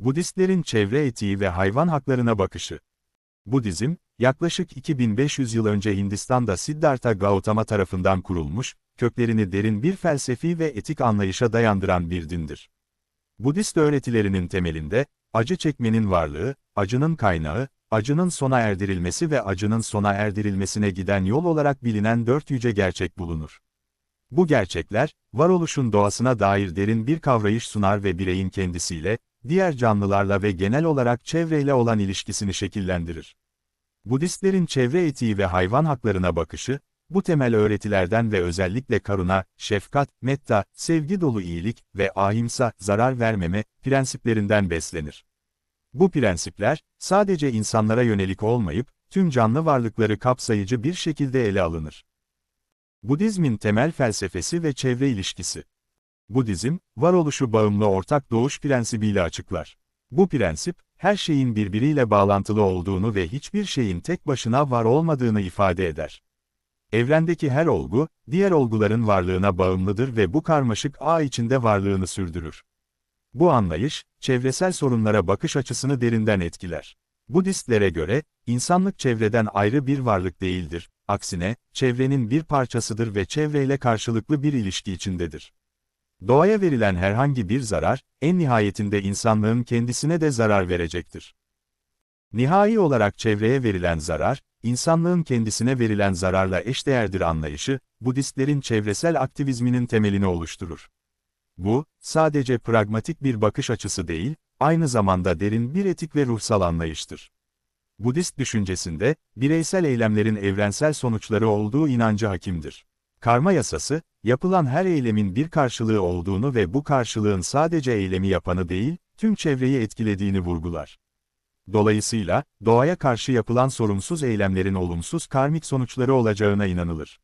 Budistlerin çevre etiği ve hayvan haklarına bakışı. Budizm, yaklaşık 2500 yıl önce Hindistan'da Siddhartha Gautama tarafından kurulmuş, köklerini derin bir felsefi ve etik anlayışa dayandıran bir dindir. Budist öğretilerinin temelinde, acı çekmenin varlığı, acının kaynağı, acının sona erdirilmesi ve acının sona erdirilmesine giden yol olarak bilinen dört yüce gerçek bulunur. Bu gerçekler, varoluşun doğasına dair derin bir kavrayış sunar ve bireyin kendisiyle, diğer canlılarla ve genel olarak çevreyle olan ilişkisini şekillendirir. Budistlerin çevre etiği ve hayvan haklarına bakışı, bu temel öğretilerden ve özellikle karuna, şefkat, metta, sevgi dolu iyilik ve ahimsa, zarar vermeme, prensiplerinden beslenir. Bu prensipler, sadece insanlara yönelik olmayıp, tüm canlı varlıkları kapsayıcı bir şekilde ele alınır. Budizmin temel felsefesi ve çevre ilişkisi. Budizm, varoluşu bağımlı ortak doğuş prensibiyle açıklar. Bu prensip, her şeyin birbiriyle bağlantılı olduğunu ve hiçbir şeyin tek başına var olmadığını ifade eder. Evrendeki her olgu, diğer olguların varlığına bağımlıdır ve bu karmaşık ağ içinde varlığını sürdürür. Bu anlayış, çevresel sorunlara bakış açısını derinden etkiler. Budistlere göre, insanlık çevreden ayrı bir varlık değildir, aksine, çevrenin bir parçasıdır ve çevreyle karşılıklı bir ilişki içindedir. Doğaya verilen herhangi bir zarar, en nihayetinde insanlığın kendisine de zarar verecektir. Nihai olarak çevreye verilen zarar, insanlığın kendisine verilen zararla eşdeğerdir anlayışı, Budistlerin çevresel aktivizminin temelini oluşturur. Bu, sadece pragmatik bir bakış açısı değil, aynı zamanda derin bir etik ve ruhsal anlayıştır. Budist düşüncesinde, bireysel eylemlerin evrensel sonuçları olduğu inancı hakimdir. Karma yasası, yapılan her eylemin bir karşılığı olduğunu ve bu karşılığın sadece eylemi yapanı değil, tüm çevreyi etkilediğini vurgular. Dolayısıyla, doğaya karşı yapılan sorumsuz eylemlerin olumsuz karmik sonuçları olacağına inanılır.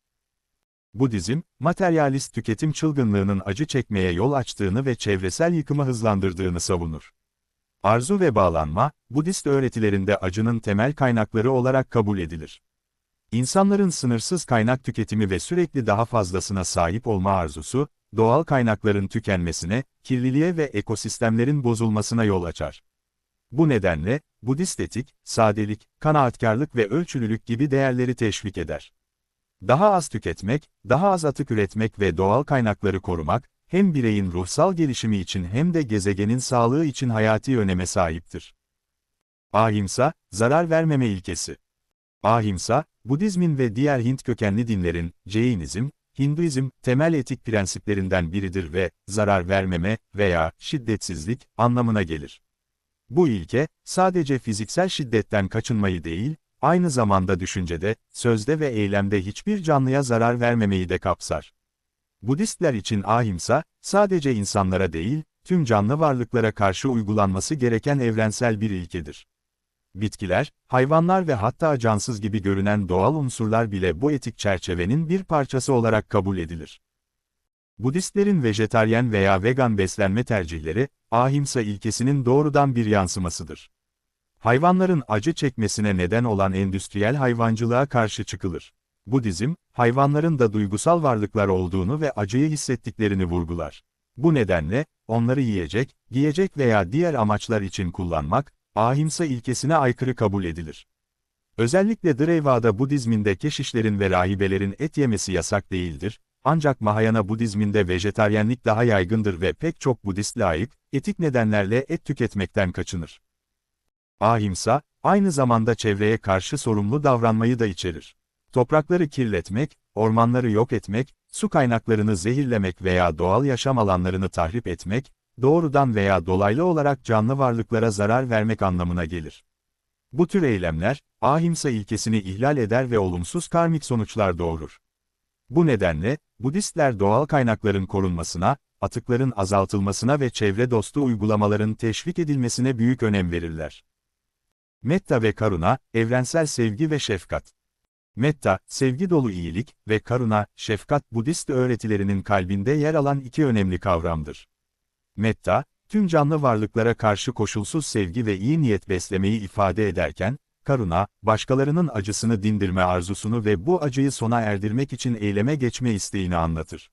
Budizm, materyalist tüketim çılgınlığının acı çekmeye yol açtığını ve çevresel yıkımı hızlandırdığını savunur. Arzu ve bağlanma, Budist öğretilerinde acının temel kaynakları olarak kabul edilir. İnsanların sınırsız kaynak tüketimi ve sürekli daha fazlasına sahip olma arzusu, doğal kaynakların tükenmesine, kirliliğe ve ekosistemlerin bozulmasına yol açar. Bu nedenle, Budist etik, sadelik, kanaatkarlık ve ölçülülük gibi değerleri teşvik eder. Daha az tüketmek, daha az atık üretmek ve doğal kaynakları korumak, hem bireyin ruhsal gelişimi için hem de gezegenin sağlığı için hayati öneme sahiptir. Ahimsa, zarar vermeme ilkesi. Ahimsa, Budizmin ve diğer Hint kökenli dinlerin, Jainizm, Hinduizm, temel etik prensiplerinden biridir ve, zarar vermeme veya şiddetsizlik anlamına gelir. Bu ilke, sadece fiziksel şiddetten kaçınmayı değil, aynı zamanda düşüncede, sözde ve eylemde hiçbir canlıya zarar vermemeyi de kapsar. Budistler için ahimsa, sadece insanlara değil, tüm canlı varlıklara karşı uygulanması gereken evrensel bir ilkedir. Bitkiler, hayvanlar ve hatta cansız gibi görünen doğal unsurlar bile bu etik çerçevenin bir parçası olarak kabul edilir. Budistlerin vejetaryen veya vegan beslenme tercihleri, ahimsa ilkesinin doğrudan bir yansımasıdır. Hayvanların acı çekmesine neden olan endüstriyel hayvancılığa karşı çıkılır. Budizm, hayvanların da duygusal varlıklar olduğunu ve acıyı hissettiklerini vurgular. Bu nedenle, onları yiyecek, giyecek veya diğer amaçlar için kullanmak, ahimsa ilkesine aykırı kabul edilir. Özellikle Drevada Budizminde keşişlerin ve rahibelerin et yemesi yasak değildir, ancak Mahayana Budizminde vejetaryenlik daha yaygındır ve pek çok Budist layık, etik nedenlerle et tüketmekten kaçınır. Ahimsa, aynı zamanda çevreye karşı sorumlu davranmayı da içerir. Toprakları kirletmek, ormanları yok etmek, su kaynaklarını zehirlemek veya doğal yaşam alanlarını tahrip etmek, doğrudan veya dolaylı olarak canlı varlıklara zarar vermek anlamına gelir. Bu tür eylemler, ahimsa ilkesini ihlal eder ve olumsuz karmik sonuçlar doğurur. Bu nedenle, Budistler doğal kaynakların korunmasına, atıkların azaltılmasına ve çevre dostu uygulamaların teşvik edilmesine büyük önem verirler. Metta ve Karuna, evrensel sevgi ve şefkat. Metta, sevgi dolu iyilik ve Karuna, şefkat Budist öğretilerinin kalbinde yer alan iki önemli kavramdır. Metta, tüm canlı varlıklara karşı koşulsuz sevgi ve iyi niyet beslemeyi ifade ederken, Karuna, başkalarının acısını dindirme arzusunu ve bu acıyı sona erdirmek için eyleme geçme isteğini anlatır.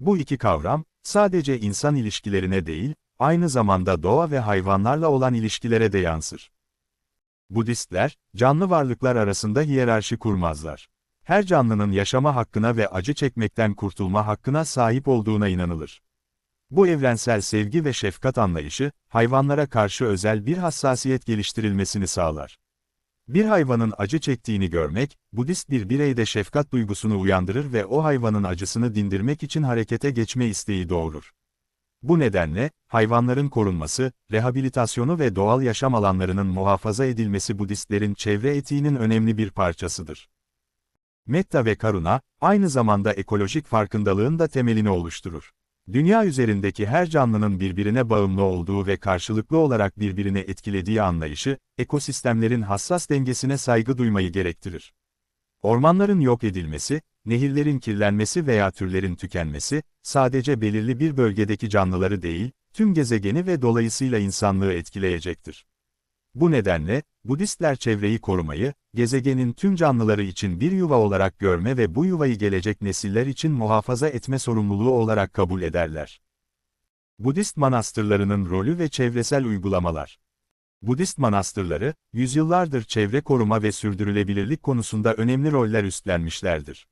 Bu iki kavram, sadece insan ilişkilerine değil, aynı zamanda doğa ve hayvanlarla olan ilişkilere de yansır. Budistler, canlı varlıklar arasında hiyerarşi kurmazlar. Her canlının yaşama hakkına ve acı çekmekten kurtulma hakkına sahip olduğuna inanılır. Bu evrensel sevgi ve şefkat anlayışı, hayvanlara karşı özel bir hassasiyet geliştirilmesini sağlar. Bir hayvanın acı çektiğini görmek, Budist bir bireyde şefkat duygusunu uyandırır ve o hayvanın acısını dindirmek için harekete geçme isteği doğurur. Bu nedenle, hayvanların korunması, rehabilitasyonu ve doğal yaşam alanlarının muhafaza edilmesi Budistlerin çevre etiğinin önemli bir parçasıdır. Metta ve Karuna, aynı zamanda ekolojik farkındalığın da temelini oluşturur. Dünya üzerindeki her canlının birbirine bağımlı olduğu ve karşılıklı olarak birbirini etkilediği anlayışı, ekosistemlerin hassas dengesine saygı duymayı gerektirir. Ormanların yok edilmesi, nehirlerin kirlenmesi veya türlerin tükenmesi, sadece belirli bir bölgedeki canlıları değil, tüm gezegeni ve dolayısıyla insanlığı etkileyecektir. Bu nedenle, Budistler çevreyi korumayı, gezegenin tüm canlıları için bir yuva olarak görme ve bu yuvayı gelecek nesiller için muhafaza etme sorumluluğu olarak kabul ederler. Budist manastırlarının rolü ve çevresel uygulamalar Budist manastırları, yüzyıllardır çevre koruma ve sürdürülebilirlik konusunda önemli roller üstlenmişlerdir.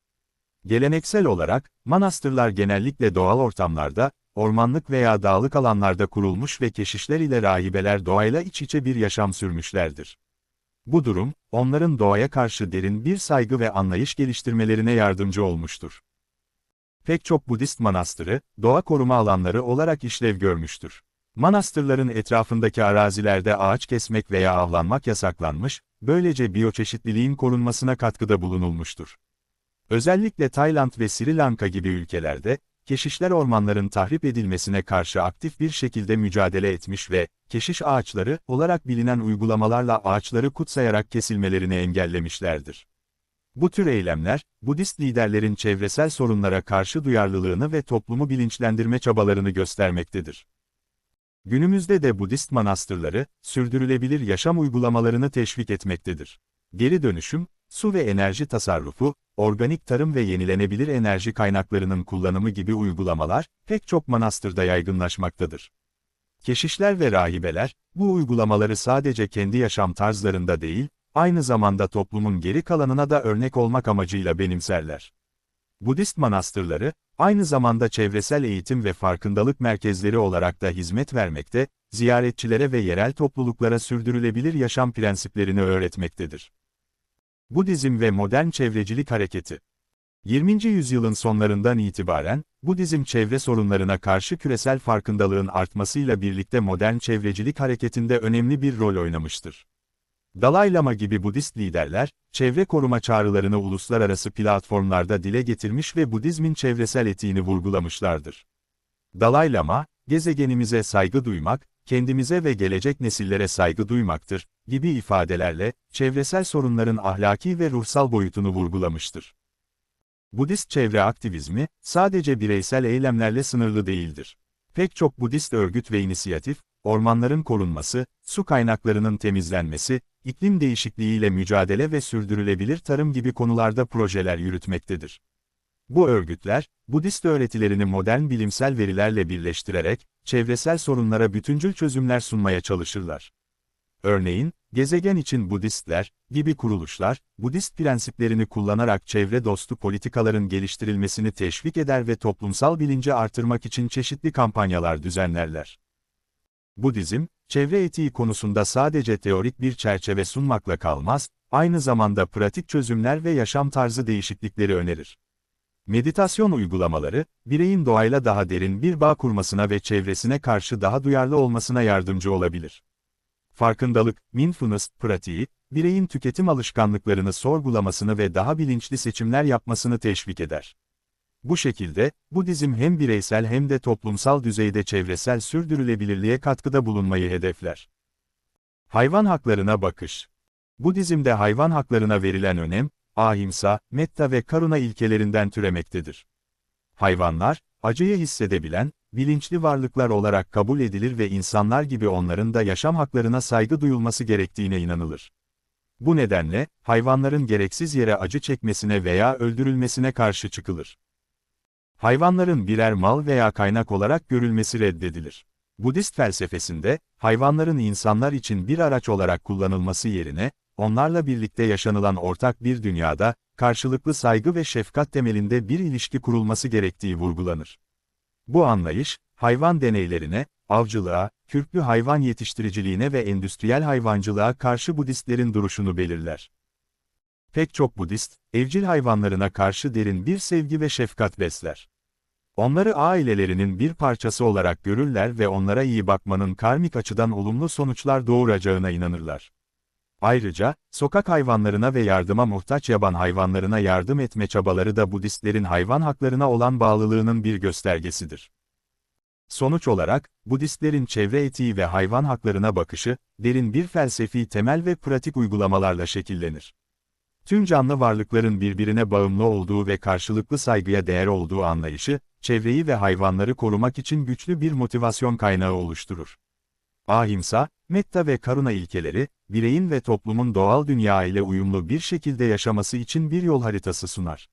Geleneksel olarak, manastırlar genellikle doğal ortamlarda, ormanlık veya dağlık alanlarda kurulmuş ve keşişler ile rahibeler doğayla iç içe bir yaşam sürmüşlerdir. Bu durum, onların doğaya karşı derin bir saygı ve anlayış geliştirmelerine yardımcı olmuştur. Pek çok Budist manastırı, doğa koruma alanları olarak işlev görmüştür. Manastırların etrafındaki arazilerde ağaç kesmek veya avlanmak yasaklanmış, böylece biyoçeşitliliğin korunmasına katkıda bulunulmuştur. Özellikle Tayland ve Sri Lanka gibi ülkelerde, keşişler ormanların tahrip edilmesine karşı aktif bir şekilde mücadele etmiş ve, keşiş ağaçları olarak bilinen uygulamalarla ağaçları kutsayarak kesilmelerini engellemişlerdir. Bu tür eylemler, Budist liderlerin çevresel sorunlara karşı duyarlılığını ve toplumu bilinçlendirme çabalarını göstermektedir. Günümüzde de Budist manastırları, sürdürülebilir yaşam uygulamalarını teşvik etmektedir. Geri dönüşüm, su ve enerji tasarrufu, organik tarım ve yenilenebilir enerji kaynaklarının kullanımı gibi uygulamalar, pek çok manastırda yaygınlaşmaktadır. Keşişler ve rahibeler, bu uygulamaları sadece kendi yaşam tarzlarında değil, aynı zamanda toplumun geri kalanına da örnek olmak amacıyla benimserler. Budist manastırları, aynı zamanda çevresel eğitim ve farkındalık merkezleri olarak da hizmet vermekte, ziyaretçilere ve yerel topluluklara sürdürülebilir yaşam prensiplerini öğretmektedir. Budizm ve modern çevrecilik hareketi 20. yüzyılın sonlarından itibaren, Budizm çevre sorunlarına karşı küresel farkındalığın artmasıyla birlikte modern çevrecilik hareketinde önemli bir rol oynamıştır. Dalai Lama gibi Budist liderler, çevre koruma çağrılarını uluslararası platformlarda dile getirmiş ve Budizmin çevresel etiğini vurgulamışlardır. Dalai Lama, gezegenimize saygı duymak, kendimize ve gelecek nesillere saygı duymaktır, gibi ifadelerle, çevresel sorunların ahlaki ve ruhsal boyutunu vurgulamıştır. Budist çevre aktivizmi, sadece bireysel eylemlerle sınırlı değildir. Pek çok Budist örgüt ve inisiyatif, ormanların korunması, su kaynaklarının temizlenmesi, iklim değişikliğiyle mücadele ve sürdürülebilir tarım gibi konularda projeler yürütmektedir. Bu örgütler, Budist öğretilerini modern bilimsel verilerle birleştirerek, çevresel sorunlara bütüncül çözümler sunmaya çalışırlar. Örneğin, gezegen için Budistler gibi kuruluşlar, Budist prensiplerini kullanarak çevre dostu politikaların geliştirilmesini teşvik eder ve toplumsal bilinci artırmak için çeşitli kampanyalar düzenlerler. Budizm, çevre etiği konusunda sadece teorik bir çerçeve sunmakla kalmaz, aynı zamanda pratik çözümler ve yaşam tarzı değişiklikleri önerir. Meditasyon uygulamaları, bireyin doğayla daha derin bir bağ kurmasına ve çevresine karşı daha duyarlı olmasına yardımcı olabilir. Farkındalık, mindfulness, pratiği, bireyin tüketim alışkanlıklarını sorgulamasını ve daha bilinçli seçimler yapmasını teşvik eder. Bu şekilde, Budizm hem bireysel hem de toplumsal düzeyde çevresel sürdürülebilirliğe katkıda bulunmayı hedefler. Hayvan haklarına bakış Budizm'de hayvan haklarına verilen önem, ahimsa, metta ve karuna ilkelerinden türemektedir. Hayvanlar, acıyı hissedebilen, bilinçli varlıklar olarak kabul edilir ve insanlar gibi onların da yaşam haklarına saygı duyulması gerektiğine inanılır. Bu nedenle, hayvanların gereksiz yere acı çekmesine veya öldürülmesine karşı çıkılır. Hayvanların birer mal veya kaynak olarak görülmesi reddedilir. Budist felsefesinde, hayvanların insanlar için bir araç olarak kullanılması yerine, onlarla birlikte yaşanılan ortak bir dünyada, karşılıklı saygı ve şefkat temelinde bir ilişki kurulması gerektiği vurgulanır. Bu anlayış, hayvan deneylerine, avcılığa, kürklü hayvan yetiştiriciliğine ve endüstriyel hayvancılığa karşı Budistlerin duruşunu belirler. Pek çok Budist, evcil hayvanlarına karşı derin bir sevgi ve şefkat besler. Onları ailelerinin bir parçası olarak görürler ve onlara iyi bakmanın karmik açıdan olumlu sonuçlar doğuracağına inanırlar. Ayrıca, sokak hayvanlarına ve yardıma muhtaç yaban hayvanlarına yardım etme çabaları da Budistlerin hayvan haklarına olan bağlılığının bir göstergesidir. Sonuç olarak, Budistlerin çevre etiği ve hayvan haklarına bakışı, derin bir felsefi temel ve pratik uygulamalarla şekillenir. Tüm canlı varlıkların birbirine bağımlı olduğu ve karşılıklı saygıya değer olduğu anlayışı, çevreyi ve hayvanları korumak için güçlü bir motivasyon kaynağı oluşturur. Ahimsa, metta ve karuna ilkeleri, bireyin ve toplumun doğal dünya ile uyumlu bir şekilde yaşaması için bir yol haritası sunar.